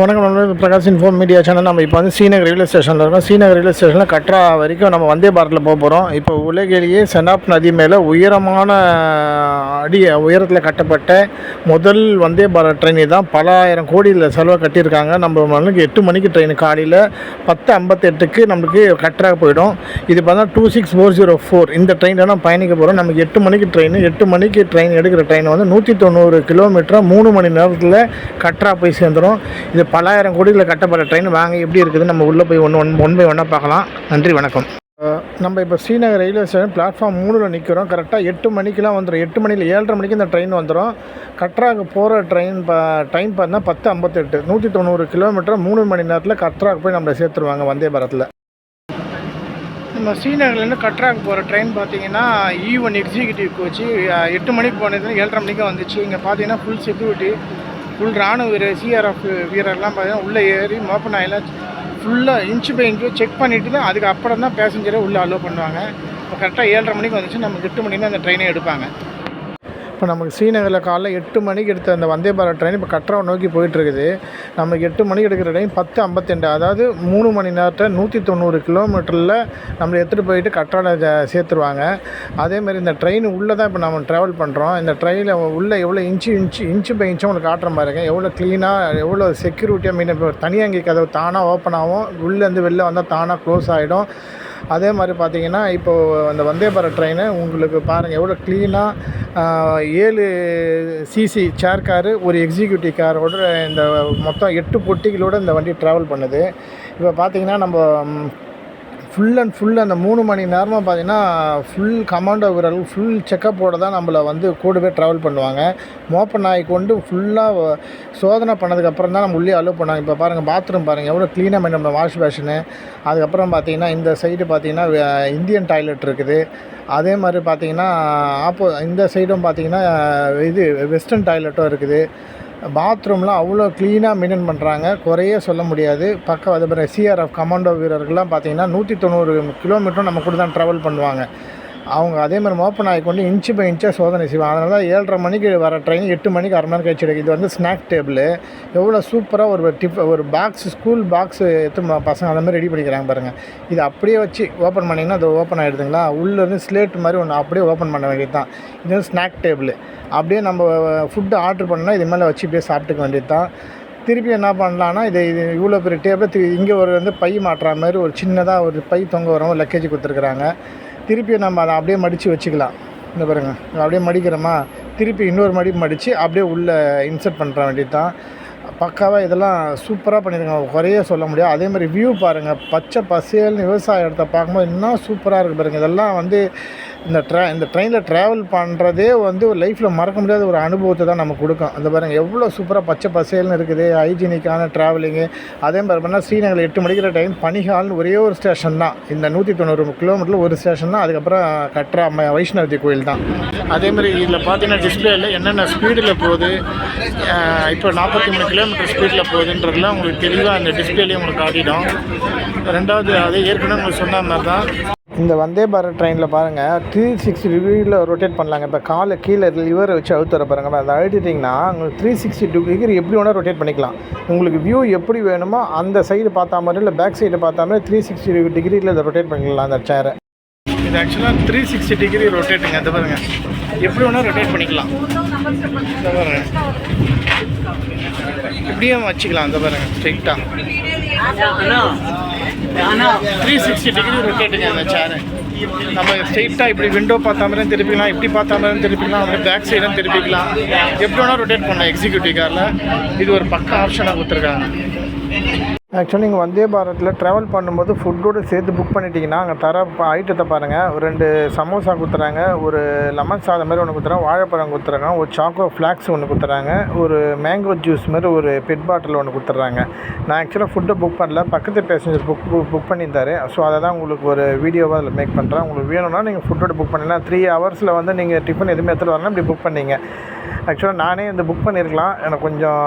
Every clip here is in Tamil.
வணக்கம் நம்ம பிரகாஷ் இன்ஃபோம் மீடியா சேனல் நம்ம இப்போ வந்து ஸ்ரீநகர் ரயில்வே ஸ்டேஷனில் இருக்கோம். ஸ்ரீநகர் ரயில்வே ஸ்டேஷனில் கட்ரா வரைக்கும் நம்ம வந்தே பாரத்தில் போக போகிறோம் இப்போ உலகிலேயே செனாப் நதி மேலே உயரமான அடி உயரத்தில் கட்டப்பட்ட முதல் வந்தே பாரத் ட்ரெயின் தான் பல ஆயிரம் கோடியில் செலவை கட்டியிருக்காங்க. நம்ம மணிக்கு எட்டு மணிக்கு ட்ரெயின் காலையில் பத்து ஐம்பத்தெட்டுக்கு நம்மளுக்கு கட்ரா போயிடும். இது பார்த்தா two six four zero four இந்த ட்ரெயினில் நம்ம பயணிக்க போகிறோம் நமக்கு எட்டு மணிக்கு ட்ரெயின் எட்டு மணிக்கு ட்ரெயின் எடுக்கிற ட்ரெயின் வந்து நூற்றி தொண்ணூறு கிலோமீட்டராக மூணு மணி நேரத்தில் கட்ரா போய் சேர்ந்துடும் இது பலாயிரம் கோடியில் கட்டப்பட்ட ட்ரெயின் வாங்க எப்படி இருக்குது நம்ம உள்ளே போய் ஒன்று ஒன் ஒன் பை ஒன்னாக பார்க்கலாம். நன்றி வணக்கம். நம்ம இப்போ ஸ்ரீநகர் ரயில்வே ஸ்டேஷன் பிளாட்ஃபார்ம் மூணில் நிற்கிறோம் கரெக்டாக எட்டு மணிக்கெலாம் வந்துடும் எட்டு மணியில் ஏழரை மணிக்கு இந்த ட்ரெயின் வந்துடும் கட்ராக்கு போகிற ட்ரெயின் ப டைம் பார்த்தா பத்து ஐம்பத்தெட்டு. நூற்றி தொண்ணூறு கிலோமீட்டர் மூணு மணி நேரத்தில் கட்ராக்கு போய் நம்மளை சேர்த்துருவாங்க வந்தே பாரத்தில் நம்ம ஸ்ரீநகர்லேருந்து கட்ராக்கு போகிற ட்ரெயின் பார்த்தீங்கன்னா இ ஒன் எக்ஸிக்யூட்டிவ் கோச்சு எட்டு மணிக்கு போனது ஏழரை மணிக்கு வந்துச்சு. இங்கே பார்த்தீங்கன்னா ஃபுல் செக்யூரிட்டி ஃபுல் ராணுவ வீரர் சிஆர்எஃப் வீரர்லாம் பார்த்தீங்கன்னா உள்ளே ஏறி மோப்பன் ஆயிலாம் ஃபுல்லாக இன்ச்சு பை இன்ச்சு செக் பண்ணிவிட்டு தான் அதுக்கு அப்புறம் தான் பேசஞ்சரை உள்ளே அலோவ் பண்ணுவாங்க. இப்போ கரெக்டாக ஏழரை மணிக்கு வந்துச்சு நமக்கு எட்டு மணிக்கு தான் அந்த ட்ரெயினை எடுப்பாங்க. இப்போ நமக்கு ஸ்ரீநகரில் காலைல எட்டு மணிக்கு எடுத்த அந்த வந்தே பாரத் ட்ரெயின் இப்போ கட்ராவை நோக்கி போயிட்டுருக்குது. நமக்கு எட்டு மணிக்கு எடுக்கிற ட்ரெயின் பத்து ஐம்பத்தெண்டு. அதாவது மூணு மணி நேரத்தில் நூற்றி தொண்ணூறு கிலோமீட்டரில் நம்மளை எடுத்துகிட்டு போயிட்டு கட்ராவில் சேர்த்துருவாங்க. அதேமாரி இந்த ட்ரெயின் உள்ளே தான் இப்போ நம்ம ட்ராவல் பண்ணுறோம் இந்த ட்ரெயினில் உள்ளே எவ்வளோ inch inch inch by inch உங்களுக்கு காட்டுற பாருங்க எவ்வளோ க்ளீனாக எவ்வளோ செக்யூரிட்டியாக மீன் இப்போ இங்கே கதவு தானாக ஓப்பன் ஆகும். உள்ளேருந்து வெளில வந்தால் தானாக க்ளோஸ் ஆகிடும் அதே மாதிரி பார்த்தீங்கன்னா இப்போது அந்த வந்தே பாரத் ட்ரெயினை உங்களுக்கு பாருங்கள் எவ்வளோ க்ளீனாக ஏழு சிசி சேர் காரு ஒரு எக்ஸிக்யூட்டிவ் காரோட இந்த மொத்தம் எட்டு பொட்டிகளோட இந்த வண்டி ட்ராவல் பண்ணுது. இப்போ பார்த்தீங்கன்னா நம்ம ஃபுல் அண்ட் ஃபுல் அந்த மூணு மணி நேரமாக பார்த்தீங்கன்னா ஃபுல் கமாண்டோ வீரர்கள் ஃபுல் செக்கப்போட தான் நம்மளை வந்து கூடவே ட்ராவல் பண்ணுவாங்க. மோப்ப நாய் கொண்டு ஃபுல்லாக சோதனை பண்ணதுக்கப்புறம் தான் நம்ம உள்ளே அலோவ் பண்ணுவாங்க. இப்போ பாருங்கள் பாத்ரூம் பாருங்கள் எவ்வளோ க்ளீனாக பண்ணி நம்ம வாஷ் பேஷனு அதுக்கப்புறம் பார்த்தீங்கன்னா இந்த சைடு பார்த்தீங்கன்னா இந்தியன் டாய்லெட் இருக்குது. அதே மாதிரி பார்த்தீங்கன்னா ஆப்போ இந்த சைடும் பார்த்தீங்கன்னா இது வெஸ்டர்ன் டாய்லெட்டும் இருக்குது. பாத்ரூம்லாம் அவ்வளோ க்ளீனாக மெயின்டைன் பண்ணுறாங்க குறையே சொல்ல முடியாது. பக்கம் அதே மாதிரி சிஆர்எஃப் கமாண்டோ வீரர்கள்லாம் பார்த்தீங்கன்னா நூற்றி தொண்ணூறு கிலோமீட்டரும் நம்ம கூட தான் ட்ராவல் பண்ணுவாங்க. அவங்க அதே மாதிரி ஓப்பன் ஆகி கொண்டு இன்ச்சு பை இன்ச்சாக சோதனை செய்வாங்க. அதனால தான் ஏழரை மணிக்கு வர ட்ரெயின் எட்டு மணிக்கு அரை மணி நேரம் கழிச்சு இது வந்து ஸ்நாக் டேபிள் எவ்வளோ சூப்பராக ஒரு டிப் ஒரு பாக்ஸ் ஸ்கூல் பாக்ஸ் எடுத்து பசங்க அந்த மாதிரி ரெடி பண்ணிக்கிறாங்க பாருங்கள் இது அப்படியே வச்சு ஓப்பன் பண்ணிங்கன்னா அது ஓப்பன் ஆகிடுதுங்களா உள்ளேருந்து ஸ்லேட் மாதிரி ஒன்று அப்படியே ஓப்பன் பண்ண வேண்டியது தான் இது வந்து ஸ்நாக் டேபிள் அப்படியே நம்ம ஃபுட்டு ஆர்டர் பண்ணால் இது மேலே வச்சு இப்படியே சாப்பிட்டுக்க வேண்டியது தான் திருப்பி என்ன பண்ணலான்னா இது இது இவ்வளோ பெரிய டேபிள் இங்கே ஒரு வந்து பை மாட்டுற மாதிரி ஒரு சின்னதாக ஒரு பை தொங்க வரும் லக்கேஜ் கொடுத்துருக்குறாங்க. திருப்பி நம்ம அதை அப்படியே மடித்து வச்சுக்கலாம். இந்த பாருங்க அப்படியே மடிக்கிறோமா? திருப்பி இன்னொரு மடி மடித்து அப்படியே உள்ளே இன்சர்ட் பண்ணுற வேண்டியது தான் பக்காவாக இதெல்லாம் சூப்பராக பண்ணியிருக்காங்க குறைய சொல்ல முடியாது. அதே மாதிரி வியூ பாருங்கள் பச்சை பசேல்னு விவசாய இடத்த பார்க்கும்போது இன்னும் சூப்பராக இருக்குது பாருங்கள் இதெல்லாம் வந்து இந்த ட்ரா இந்த ட்ரெயினில் ட்ராவல் பண்ணுறதே வந்து ஒரு லைஃப்பில் மறக்க முடியாத ஒரு அனுபவத்தை தான் நமக்கு கொடுக்கும். அந்த பாருங்கள் எவ்வளோ சூப்பராக பச்சை பசேல்னு இருக்குது ஹைஜீனிக்கான ட்ராவலிங்கு அதே மாதிரி பண்ணால் ஸ்ரீநகர் எட்டு மணிக்கிற டைம் பனிஹால்னு ஒரே ஒரு ஸ்டேஷன் தான். இந்த நூற்றி தொண்ணூறு கிலோமீட்டரில் ஒரு ஸ்டேஷன் தான். அதுக்கப்புறம் கட்ரா அம்மா வைஷ்ணவதி கோயில் தான். அதே மாதிரி இதில் பார்த்தீங்கன்னா டிஸ்பிளேயில் என்னென்ன ஸ்பீடில் போகுது இப்போ நாற்பத்தி மூணு கிலோமீட்டர் ஸ்பீடில் போகுதுன்றதுலாம் உங்களுக்கு தெளிவாக அந்த டிஸ்பிளேலேயே உங்களுக்கு காட்டிடும். ரெண்டாவது அதே ஏற்கனவே உங்களுக்கு சொன்ன மாதிரி தான். இந்த வந்தே பாரத் ட்ரெயினில் பாருங்கள் த்ரீ சிக்ஸ்டி டிகிரியில் ரொட்டேட் பண்ணலாங்க. இப்போ காலை கீழே லிவரை வச்சு அழுத்துற பாருங்க. அதை அழுத்திட்டிங்கன்னா உங்களுக்கு த்ரீ சிக்ஸ்டி டிகிரி எப்படி வேணால் ரொட்டேட் பண்ணிக்கலாம். உங்களுக்கு வியூ எப்படி வேணுமோ அந்த சைடு பார்த்தா மாதிரி இல்லை பேக் சைடு பார்த்தா மாதிரி த்ரீ சிக்ஸ்டி டிகிரியில் இதை ரொட்டேட் பண்ணிக்கலாம் அந்த சேரை இது ஆக்சுவலாக த்ரீ சிக்ஸ்டி டிகிரி ரொட்டேட்டுங்க இந்த பாருங்க. எப்படி வேணால் ரொட்டேட் பண்ணிக்கலாம். இப்படியும் வச்சுக்கலாம் இந்த பாருங்க ஸ்ட்ரைட்டாக த்ரீ சிக்ஸ்டி டிகிரி ரொட்டேட்டுங்க அந்த சேரு நம்ம ஸ்ட்ரைட்டாக இப்படி விண்டோ பார்த்தா மாதிரி திருப்பிக்கலாம் இப்படி பார்த்தா மாதிரி திருப்பிக்கலாம் அப்படியே பேக் சைடும் திருப்பிக்கலாம். எப்படி வேணால் ரொட்டேட் பண்ணலாம் எக்ஸிக்யூட்டிவ் காரில் இது ஒரு பக்க ஆப்ஷனாக கொடுத்துருக்காங்க. ஆக்சுவலி நீங்கள் வந்தே பாரத்தில் ட்ராவல் பண்ணும்போது ஃபுட்டோடு சேர்த்து புக் பண்ணிட்டீங்கன்னா அங்கே தர இப்போ ஐட்டத்தை பாருங்கள் ஒரு ரெண்டு சமோசா கொடுத்துறாங்க ஒரு லெமன் சாதம் மாதிரி ஒன்று கொடுத்துறாங்க வாழைப்பழம் கொடுத்துறாங்க ஒரு சாக்கோ ஃப்ளாக்ஸ் ஒன்று கொடுத்துறாங்க ஒரு மேங்கோ ஜூஸ் மாதிரி ஒரு பெட் பாட்டில் ஒன்று கொடுத்துட்றாங்க நான் ஆக்சுவலாக ஃபுட்டை புக் பண்ணல பக்கத்து பேசஞ்சர் புக் புக் பண்ணியிருந்தார். ஸோ அதை தான் உங்களுக்கு ஒரு வீடியோவாக அதில் மேக் பண்ணுறேன் உங்களுக்கு வேணும்னா நீங்கள் ஃபுட்டோட புக் பண்ணலாம் த்ரீ ஹவர்ஸில் வந்து நீங்கள் டிஃபன் எதுவுமே எடுத்துகிட்டு வரலாம் இப்படி புக் பண்ணீங்க. ஆக்சுவலாக நானே இந்த புக் பண்ணியிருக்கலாம் எனக்கு கொஞ்சம்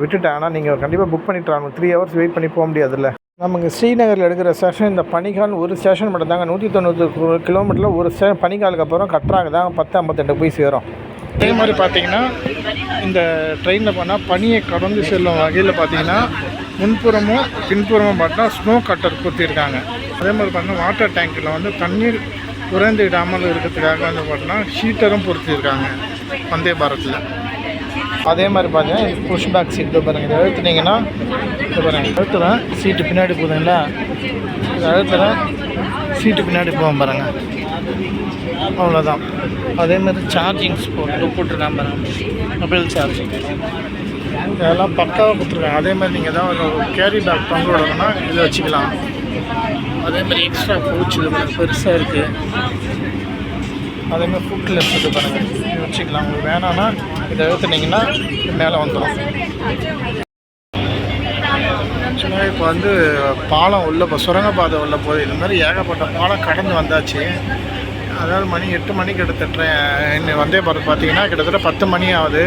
விட்டுட்டேன். ஆனால் நீங்கள் கண்டிப்பாக புக் பண்ணிட்டு வரணும் த்ரீ ஹவர்ஸ் வெயிட் பண்ணி போக முடியாதுல்ல. நமக்கு ஸ்ரீநகரில் எடுக்கிற ஸ்டேஷன் இந்த பனிகால் ஒரு ஸ்டேஷன் மட்டும் தாங்க நூற்றி தொண்ணூறு கிலோமீட்டரில் ஒரு ஸ்டே பனிகாலுக்கு அப்புறம் கட்டுறாங்க. தான் பத்து ஐம்பத்தெட்டு போய் சேரும். அதே மாதிரி பார்த்தீங்கன்னா இந்த ட்ரெயினில் போனால் பனியை கடந்து செல்லும் வகையில் பார்த்தீங்கன்னா முன்புறமும் பின்புறமும் பார்த்தா ஸ்னோ கட்டர் குத்திருக்காங்க. அதே மாதிரி பார்த்தீங்கன்னா வாட்டர் டேங்கில் வந்து தண்ணீர் குறைந்து விடாமல் இருக்கிறதுக்காக வந்து பார்த்தீங்கன்னா ஹீட்டரும் பொருத்தியிருக்காங்க வந்தே பாரத்தில் அதே மாதிரி பார்த்தீங்கன்னா புஷ் பேக் சீட் பாருங்கள் இதை அழுத்துனீங்கன்னா இது பாருங்கள் அழுத்துறேன். சீட்டு பின்னாடி போகுதுங்களா இதை அழுத்துறேன். சீட்டு பின்னாடி போவோம் பாருங்கள் அவ்வளோதான் அதே மாதிரி சார்ஜிங் போட்டு போட்டுருக்கான் பாருங்கள் மொபைல் சார்ஜிங் இதெல்லாம் பக்காவாக கொடுத்துருக்காங்க அதே மாதிரி நீங்கள் ஏதாவது ஒரு கேரி பேக் பங்கு விடணும்னா இதை வச்சுக்கலாம். அதே மாதிரி எக்ஸ்ட்ரா பூச்சி பெருசாக இருக்குது அதேமாதிரி ஃபுட்டில் இருக்குது பாருங்கள் இது வச்சுக்கலாம். உங்களுக்கு வேணான்னா இதை எடுத்துனீங்கன்னா மேலே வந்துடும் ஆக்சுவலாக இப்போ வந்து பாலம் உள்ள இப்போ சுரங்கப்பாதை உள்ள போது இது மாதிரி ஏகப்பட்ட பாலம் கடந்து வந்தாச்சு. அதாவது மணி எட்டு மணிக்கு எடுத்த இன்னும் வந்தே பாரத் பார்த்தீங்கன்னா கிட்டத்தட்ட பத்து மணி ஆகுது.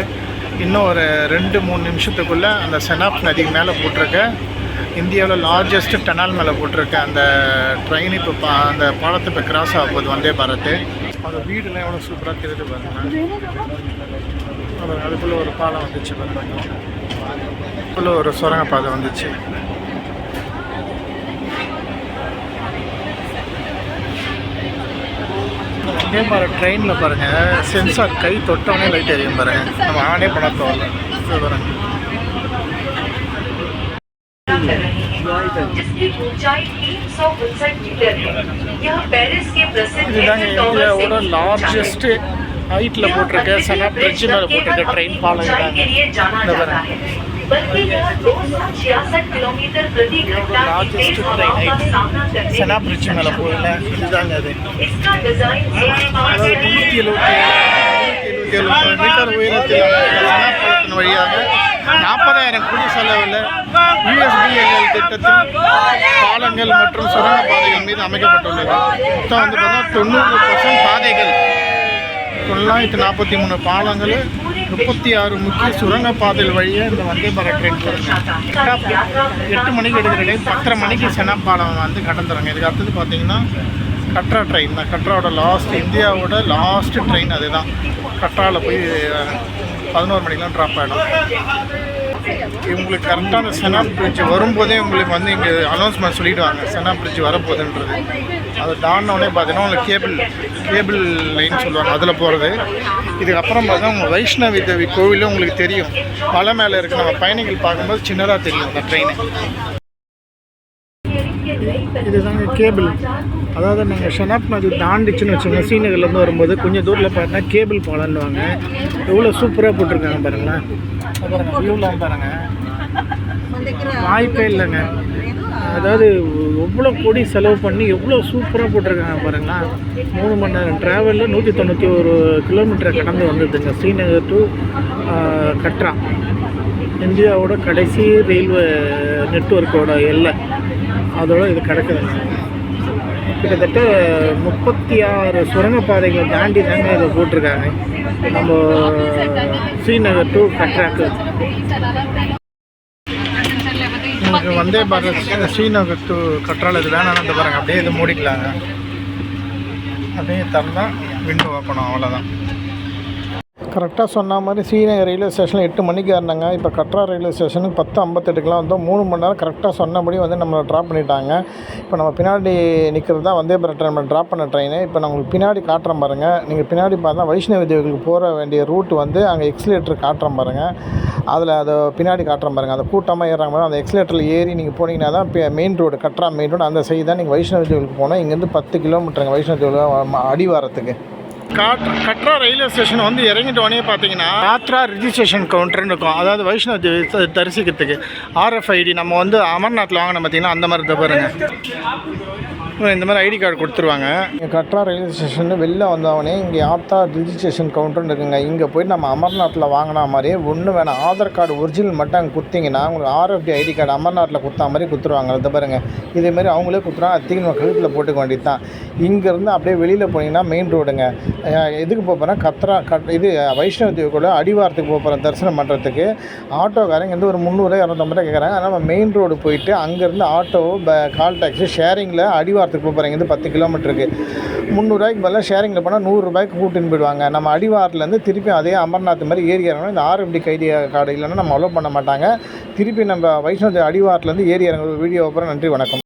இன்னும் ஒரு ரெண்டு மூணு நிமிஷத்துக்குள்ளே அந்த செனாப் நதிக்கு மேலே போட்டிருக்க. இந்தியாவில் லார்ஜஸ்ட் டெனால் மேலே போட்டிருக்க. அந்த ட்ரெயின் இப்போ பா அந்த பாலத்தை இப்போ கிராஸ் ஆக போகுது வந்தே பாரத்து அந்த வீடுலாம் எவ்வளோ சூப்பராக தெரியுது பாருங்க. அதுக்குள்ளே ஒரு பாலம் வந்துச்சு பாருங்க. ஒரு சுரங்க பாதை வந்துச்சு. இதே மாதிரி ட்ரெயினில் பாருங்கள் சென்சார் கை தொட்டவனே லைட் எரியும் பாருங்கள் நம்ம ஆனே பண்ண தோல பாருங்க. Join teams of insect இதுதாங்க இந்தியாவோட லார்ஜஸ்ட் ஹைட்ல போட்டிருக்க சனா பிரிட்ஜ் மேல போட்டிருக்க ட்ரெயின் பாலம் லார்ஜஸ்ட் ட்ரெயின் ஹைட் சனா பிரிட்ஜ் மேல போகல இதுதாங்க அது அதாவது முன்னூற்றி எழுபத்தி எழுபத்தி ஏழு மீட்டர் உயரத்தில் சனா பாலத்தின் வழியாக நாற்பதாயிரம் கோடி செலவில் யுஎஸ்பிஎல்எல் திட்டத்தில் பாலங்கள் மற்றும் சுரங்கப்பாதைகள் மீது அமைக்கப்பட்டுள்ளது. மொத்தம் வந்து பார்த்தீங்கன்னா தொண்ணூறு பர்சன்ட் பாதைகள். தொள்ளாயிரத்தி நாற்பத்தி மூணு பாலங்கள் முப்பத்தி ஆறு முக்கிய சுரங்கப்பாதைகள் வழியாக இந்த வந்தே பாரத் ட்ரெயின் போகிறாங்க எட்டு மணிக்கு எடுக்கிற ட்ரெயின் பத்தரை மணிக்கு செனப்பாலம் வந்து கடந்துறாங்க. இதுக்கு அடுத்தது பார்த்தீங்கன்னா கட்ரா ட்ரெயின் தான். கட்ராவோட லாஸ்ட் இந்தியாவோட லாஸ்ட் ட்ரெயின் அதுதான். கட்ராவில் போய் பதினோரு மணிக்கெலாம் ட்ராப் ஆகிடும் இவங்களுக்கு கரெக்டாக அந்த செனாப் பிரிட்ஜ் வரும்போதே உங்களுக்கு வந்து இங்கே அனௌன்ஸ்மெண்ட் சொல்லிவிடுவாங்க செனா பிரிட்ஜ் வரப்போகுதுன்றது. அது தாண்டினோடனே பார்த்தீங்கன்னா உங்களுக்கு கேபிள் கேபிள் லைன் சொல்லுவாங்க. அதில் போகிறது இதுக்கப்புறம் பார்த்தா உங்கள் வைஷ்ணவி தேவி கோவிலும் உங்களுக்கு தெரியும். மலை மேலே இருக்க நம்ம பயணிகள் பார்க்கும்போது சின்னதாக தெரியும் அந்த ட்ரெயினு இதுதாங்க கேபிள் அதாவது நாங்கள் ஷனாப் நதி தாண்டிச்சுன்னு வச்சுக்கோங்க. ஸ்ரீநகர்லேருந்து வரும்போது கொஞ்சம் தூரில் பார்த்தா கேபிள் பாலன்னுவாங்க எவ்வளோ சூப்பராக போட்டிருக்காங்க பாருங்களேன். பாருங்க வியூலாம் பாருங்க. வாய்ப்பே இல்லைங்க. அதாவது எவ்வளோ கோடி செலவு பண்ணி எவ்வளோ சூப்பராக போட்டிருக்காங்க பாருங்களா. மூணு மணி நேரம் ட்ராவலில் நூற்றி தொண்ணூற்றி ஒரு கிலோமீட்டரை கடந்து வந்ததுங்க. ஸ்ரீநகர் டு கட்ரா. இந்தியாவோட கடைசி ரயில்வே நெட்வொர்க்கோட எல்லை. அதோட இது கிடக்குதுங்க. கிட்டத்தட்ட முப்பத்தி ஆறு சுரங்கப்பாதைகளை தாண்டி தாங்க இதை போட்டிருக்காங்க. நம்ம ஸ்ரீநகர் டு கட்ராக்கு. உங்களுக்கு வந்தே பாரத் ஸ்ரீநகர் டு கட்ரால் இது வேணாம்னு வந்து பாருங்கள் அப்படியே இது மூடிக்கலாங்க. அப்படியே திறந்தா விண்டோ ஓப்பனும் அவ்வளோதான் கரெக்டாக சொன்ன மாதிரி ஸ்ரீநகர் ரயில்வே ஸ்டேஷனில் எட்டு மணிக்கு ஏறினாங்க. இப்போ கட்ரா ரயில்வே ஸ்டேஷனுக்கு பத்து ஐம்பத்தெட்டுக்கெலாம் வந்தோம். மூணு மணி நேரம் கரெக்டாக சொன்னபடி வந்து நம்மளை ட்ராப் பண்ணிட்டாங்க. இப்போ நம்ம பின்னாடி நிற்கிறது தான் வந்தே பாரத் ட்ரெயின் ட்ராப் பண்ண ட்ரெயின் இப்போ நான் உங்களுக்கு பின்னாடி காட்டுறேன் பாருங்கள் நீங்கள் பின்னாடி பார்த்தா வைஷ்ணவ தேவிகளுக்கு போகிற வேண்டிய ரூட் வந்து அங்கே எக்ஸிலேட்டர் காட்டுறேன் பாருங்கள் அதில் அதை பின்னாடி காட்டுறேன் பாருங்கள் அந்த கூட்டமாக ஏறாங்க பாருங்கள் அந்த எக்ஸிலேட்டரில் ஏறி நீங்கள் போனீங்கன்னா தான் main road Katra main road அந்த சைடு தான் நீங்கள் வைஷ்ணவ தேவிகளுக்கு போனால் இங்கேருந்து பத்து கிலோமீட்டருங்க வைஷ்ணவ தேவி அடிவாரத்துக்கு. வாரத்துக்கு கட்ரா ரயில்வே ஸ்டேஷன் வந்து இறங்கிட்ட உடனே பார்த்தீங்கன்னா யாத்ரா ரிஜிஸ்ட்ரேஷன் கவுண்டர்னு இருக்கும். அதாவது வைஷ்ணவ தரிசிக்கிறதுக்கு ஆர்எஃப்ஐடி நம்ம வந்து அமர்நாத்தில் வாங்கின பார்த்தீங்கன்னா அந்த மாதிரி தான் பாருங்க. இந்த மாதிரி ஐடி கார்டு கொடுத்துருவாங்க. இங்கே கட்ரா ரயில்வே ஸ்டேஷன் வெளில வந்தவொடனே இங்கே ஆத்தா ரிஜிஸ்ட்ரேஷன் கவுண்டர்னு இருக்குங்க. இங்கே போய் நம்ம அமர்நாத்தில் வாங்கின மாதிரியே ஒன்றும் வேணாம். ஆதார் கார்டு ஒரிஜினல் மட்டும் அங்கே கொடுத்தீங்கன்னா உங்களுக்கு ஆர்எஃப்டி ஐடி கார்டு அமர்நாட்டில் கொடுத்தா மாதிரி கொடுத்துருவாங்க. அதை பாருங்க. இதேமாரி அவங்களே கொடுத்துருவாங்க. அதுக்கு நம்ம கழுத்தில் போட்டுக்க வேண்டியது தான் இங்கேருந்து அப்படியே வெளியில் போனீங்கன்னா மெயின் ரோடுங்க எதுக்கு போக கத்ரா கட் இது வைஷ்ணவ தேவி கூட அடிவாரத்துக்கு போக போகிறேன் தரிசனம் பண்ணுறதுக்கு ஆட்டோக்காரங்க வந்து ஒரு முந்நூறு இரநூத்தம்பது ரூபா கேட்குறாங்க ஆனால் நம்ம மெயின் ரோடு போயிட்டு அங்கேருந்து ஆட்டோ கால் டாக்ஸி ஷேரிங்கில் அடிவாரத்துக்கு திருப்ப போகிறீங்க பத்து கிலோமீட்டருக்கு முந்நூறுரூவாய்க்கு பதிலாக ஷேரிங்கில் போனால் நூறுரூபாய்க்கு கூட்டின்னு போயிடுவாங்க. நம்ம அடிவாரத்துலேருந்து திருப்பி அதே அமர்நாத் மாதிரி ஏறி இறங்கணும். இந்த ஆர்எம்டி கைடி கார்டு இல்லைன்னா நம்ம அலோவ் பண்ண மாட்டாங்க. திருப்பி நம்ம வைஷ்ணவ அடிவாரத்துலேருந்து ஏறி இறங்குற வீடியோ அப்புறம் நன்றி வணக்கம்.